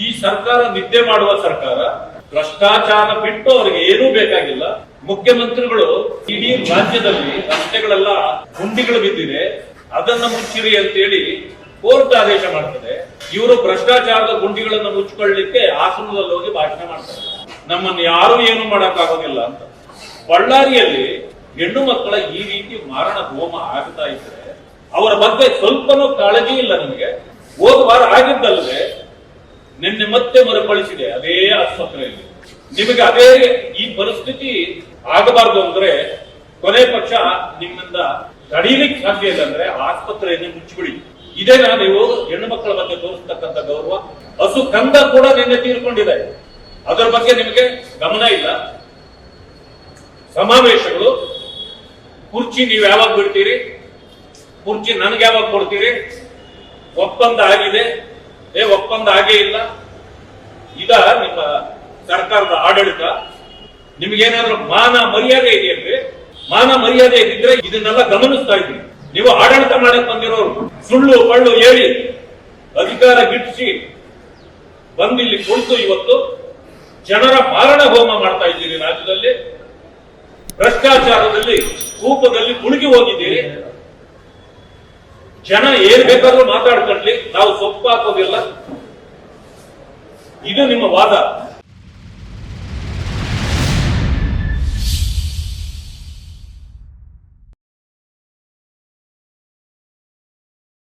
ಈ ಸರ್ಕಾರ ನಿದ್ದೆ ಮಾಡುವ ಸರ್ಕಾರ, ಭ್ರಷ್ಟಾಚಾರ ಬಿಟ್ಟು ಅವರಿಗೆ ಏನೂ ಬೇಕಾಗಿಲ್ಲ. ಮುಖ್ಯಮಂತ್ರಿಗಳು ಇಡೀ ರಾಜ್ಯದಲ್ಲಿ ರಸ್ತೆಗಳೆಲ್ಲ ಗುಂಡಿಗಳು ಬಿದ್ದಿದೆ. ಅದನ್ನ ಮುಚ್ಚಿರಿ ಅಂತೇಳಿ ಕೋರ್ಟ್ ಆದೇಶ ಮಾಡ್ತದೆ. ಇವರು ಭ್ರಷ್ಟಾಚಾರದ ಗುಂಡಿಗಳನ್ನು ಮುಚ್ಚಿಕೊಳ್ಳಲಿಕ್ಕೆ ಆಸನದಲ್ಲಿ ಹೋಗಿ ಭಾಷಣ ಮಾಡ್ತಾರೆ. ನಮ್ಮನ್ನು ಯಾರು ಏನು ಮಾಡಕ್ಕಾಗೋದಿಲ್ಲ ಅಂತ. ಬಳ್ಳಾರಿಯಲ್ಲಿ ಹೆಣ್ಣು ಮಕ್ಕಳ ಈ ರೀತಿ ಮಾರಣ ಹೋಮ ಆಗ್ತಾ ಇದ್ರೆ, ಅವರ ಬಗ್ಗೆ ಸ್ವಲ್ಪನೂ ಕಾಳಜಿ ಇಲ್ಲ ನಮಗೆ. ಹೋದ ವಾರ ಆಗಿದ್ದಲ್ಲದೆ ನಿನ್ನೆ ಮತ್ತೆ ಮರುಕಳಿಸಿದೆ, ಅದೇ ಆಸ್ಪತ್ರೆಯಲ್ಲಿ. ನಿಮಗೆ ಅದೇ ಈ ಪರಿಸ್ಥಿತಿ ಆಗಬಾರದು ಅಂದ್ರೆ ಕೊನೆ ಪಕ್ಷ ನಿಮ್ಮಿಂದ ತಡೀಲಿಕ್ಕೆ ಸಾಧ್ಯ ಇಲ್ಲ ಅಂದ್ರೆ ಆಸ್ಪತ್ರೆಯನ್ನು ಮುಚ್ಚಿಬಿಡಿ. ಇದೇನಾ ನೀವು ಹೆಣ್ಣು ಮಕ್ಕಳ ಬಗ್ಗೆ ತೋರಿಸ್ತಕ್ಕಂಥ ಗೌರವ. ಹಸು ಕಂದ ಕೂಡ ನಿನ್ನೆ ತೀರ್ಕೊಂಡಿದೆ. ಅದರ ಬಗ್ಗೆ ನಿಮಗೆ ಗಮನ ಇಲ್ಲ. ಸಮಾವೇಶಗಳು. ಕುರ್ಚಿ ನೀವು ಯಾವಾಗ ಬಿಡ್ತೀರಿ? ಕುರ್ಚಿ ನನಗೆ ಯಾವಾಗ ಕೊಡ್ತೀರಿ? ಒಪ್ಪಂದ ಆಗಿದೆ. ಏ, ಒಪ್ಪಂದ ಆಗೇ ಇಲ್ಲ. ಇದ ನಿಮ್ಮ ಸರ್ಕಾರದ ಆಡಳಿತ ನಿಮಗೇನಾದ್ರೂ ಮಾನ ಮರ್ಯಾದೆ ಇದೆಯಲ್ರಿ ಮಾನ ಮರ್ಯಾದೆ ಇದ್ರೆ ಇದನ್ನೆಲ್ಲ ಗಮನಿಸ್ತಾ ಇದ್ದೀವಿ ನೀವು ಆಡಳಿತ ಮಾಡಕ್ ಬಂದಿರೋರು, ಸುಳ್ಳು, ಪಳ್ಳು ಹೇಳಿ. ಅಧಿಕಾರ ಗಿಟ್ಟಿಸಿ ಬಂದಿಲ್ಲಿ ಕುಳಿತು ಇವತ್ತು ಜನರ ಮಾರಣ ಹೋಮ ಮಾಡ್ತಾ ಇದ್ದೀರಿ ರಾಜ್ಯದಲ್ಲಿ. ಭ್ರಷ್ಟಾಚಾರದಲ್ಲಿ, ಕೂಪದಲ್ಲಿ ಮುಳುಗಿ ಹೋಗಿದ್ದೀರಿ. ಜನ ಏನ್ ಬೇಕಾದ್ರೂ ಮಾತಾಡ್ಕೊಂಡ್ಲಿ ನಾವು ಸೊಪ್ಪು ಹಾಕೋದಿಲ್ಲ ಇದು ನಿಮ್ಮ ವಾದ.